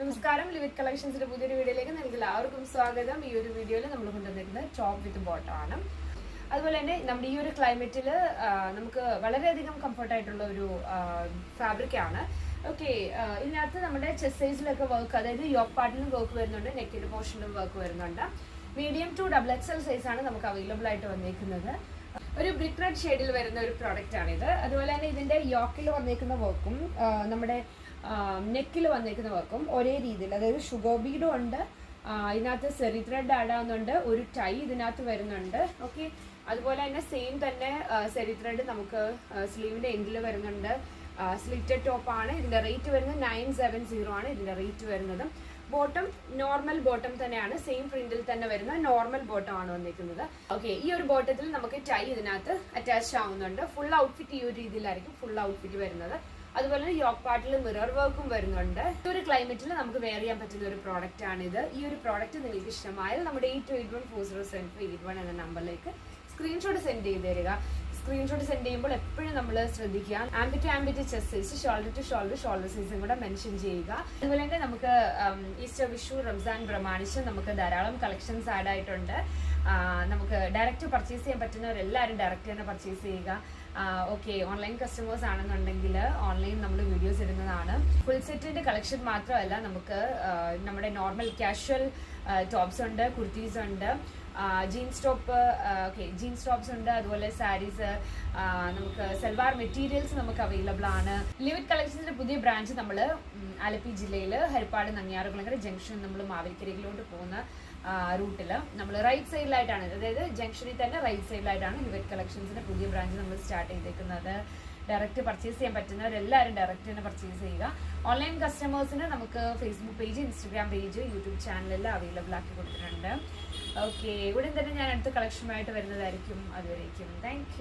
നമസ്കാരം ലിവിക് കളക്ഷൻസിന്റെ പുതിയൊരു വീഡിയോയിലേക്ക് നിങ്ങൾക്ക് എല്ലാവർക്കും സ്വാഗതം. ഈ ഒരു വീഡിയോയിൽ നമ്മൾ കൊണ്ടുവന്നിരിക്കുന്നത് ടോപ്പ് വിത്ത് ബോട്ടം ആണ്. അതുപോലെ തന്നെ നമ്മുടെ ഈ ഒരു ക്ലൈമറ്റിൽ നമുക്ക് വളരെയധികം കംഫർട്ടായിട്ടുള്ള ഒരു ഫാബ്രിക് ആണ്. ഓക്കെ ഇതിനകത്ത് നമ്മുടെ ചെസ്റ്റ് സൈസിലൊക്കെ വർക്ക് അതായത് യോക്ക് പാർട്ടിലും വർക്ക് വരുന്നുണ്ട് നെക്കിന്റെ പോർഷനിലും വർക്ക് വരുന്നുണ്ട്. Medium to double XL size ആണ് നമുക്ക് അവൈലബിൾ ആയിട്ട് വന്നിരിക്കുന്നത് ഒരു ബ്രിക്ക് റെഡ് ഷെയ്ഡിൽ വരുന്ന ഒരു പ്രോഡക്റ്റ് ആണിത്. അതുപോലെ തന്നെ ഇതിന്റെ യോക്കിൽ വന്നിരിക്കുന്ന വർക്കും നമ്മുടെ നെക്കിൽ വന്നിരിക്കുന്ന വർക്കും ഒരേ രീതിയിൽ. അതായത് ഷുഗർ ബീഡും ഉണ്ട് ഇതിനകത്ത് സെറി ത്രെഡ് ആഡ് ആവുന്നുണ്ട് ഒരു ടൈ ഇതിനകത്ത് വരുന്നുണ്ട്. ഓക്കെ അതുപോലെ തന്നെ സെയിം തന്നെ സെറി ത്രെഡ് നമുക്ക് സ്ലീവിന്റെ എൻഡിൽ വരുന്നുണ്ട്. സ്ലിറ്റഡ് ടോപ്പ് ആണ്. ഇതിന്റെ റേറ്റ് വരുന്നത് നയൻ സെവൻ സീറോ ആണ് ഇതിന്റെ റേറ്റ് വരുന്നത്. ബോട്ടം നോർമൽ ബോട്ടം തന്നെയാണ്. സെയിം പ്രിന്റിൽ തന്നെ വരുന്ന നോർമൽ ബോട്ടം ആണ് വന്നിരിക്കുന്നത് ഓക്കെ ഈ ഒരു ബോട്ടത്തിൽ നമുക്ക് ടൈ ഇതിനകത്ത് അറ്റാച്ച് ആവുന്നുണ്ട്. ഫുൾ ഔട്ട്ഫിറ്റ് ഈ ഒരു രീതിയിലായിരിക്കും ഫുൾ ഔട്ട്ഫിറ്റ് വരുന്നത്. അതുപോലെ തന്നെ യോക്ക് പാർട്ടിൽ മിറർ വർക്കും വരുന്നുണ്ട്. ഈ ഒരു ക്ലൈമറ്റിൽ നമുക്ക് വെയർ ചെയ്യാൻ പറ്റുന്ന ഒരു പ്രോഡക്റ്റ് ആണിത്. ഈ ഒരു പ്രോഡക്റ്റ് നിങ്ങൾക്ക് ഇഷ്ടമായാൽ നമ്മുടെ eight two eight one four zero seven five eight one എന്ന നമ്പറിലേക്ക് സ്ക്രീൻഷോട്ട് സെൻഡ് ചെയ്ത് തരിക. സ്ക്രീൻഷോട്ട് സെൻഡ് ചെയ്യുമ്പോൾ എപ്പോഴും നമ്മൾ ശ്രദ്ധിക്കുക. Armpit to armpit to chest size shoulder to shoulder shoulder സൈസും കൂടെ മെൻഷൻ ചെയ്യുക. അതുപോലെ തന്നെ നമുക്ക് ഈസ്റ്റർ വിഷു റംസാൻ പ്രമാണിച്ച് നമുക്ക് ധാരാളം കളക്ഷൻസ് ആഡ് ആയിട്ടുണ്ട്. നമുക്ക് ഡയറക്റ്റ് പർച്ചേസ് ചെയ്യാൻ പറ്റുന്നവരെല്ലാവരും ഡയറക്റ്റ് തന്നെ പർച്ചേസ് ചെയ്യുക. ഓക്കെ ഓൺലൈൻ കസ്റ്റമേഴ്സ് ആണെന്നുണ്ടെങ്കിൽ ഓൺലൈൻ നമ്മൾ വീഡിയോസ് ഇടുന്നതാണ്. ഫുൾ സെറ്റിന്റെ കളക്ഷൻ മാത്രമല്ല നമുക്ക് നമ്മുടെ നോർമൽ കാഷ്വൽ ടോപ്സ് ഉണ്ട് കുർത്തീസ് ഉണ്ട്. Jeans top okay jeans tops ഉണ്ട്. അതുപോലെ സാരീസ് നമുക്ക് സൽവാർ മെറ്റീരിയൽസ് നമുക്ക് അവൈലബിൾ ആണ്. ലിമിറ്റ് കളക്ഷൻസിന്റെ പുതിയ ബ്രാഞ്ച് നമ്മൾ ആലപ്പി ജില്ലയിൽ ഹരിപ്പാട് നങ്ങിയാറുകുളങ്ങര ജംഗ്ഷൻ നമ്മൾ മാവേലിക്കരയിലോട്ട് പോകുന്ന റൂട്ടിൽ നമ്മൾ റൈറ്റ് സൈഡിലായിട്ടാണ് അതായത് ജംഗ്ഷനിൽ തന്നെ റൈറ്റ് സൈഡിലായിട്ടാണ് ലിമിറ്റ് കളക്ഷൻസിന്റെ പുതിയ ബ്രാഞ്ച് നമ്മൾ സ്റ്റാർട്ട് ചെയ്തേക്കുന്നത്. ഡയറക്റ്റ് പർച്ചേസ് ചെയ്യാൻ പറ്റുന്നവരെല്ലാവരും ഡയറക്റ്റ് തന്നെ പർച്ചേസ് ചെയ്യുക. ഓൺലൈൻ കസ്റ്റമേഴ്സിന് നമുക്ക് Facebook page Instagram page YouTube ചാനലെല്ലാം available ആക്കി കൊടുത്തിട്ടുണ്ട്. ഓക്കെ ഉടൻ തന്നെ ഞാൻ അടുത്ത കളക്ഷനുമായിട്ട് വരുന്നതായിരിക്കും. അതുവരേക്കും. താങ്ക്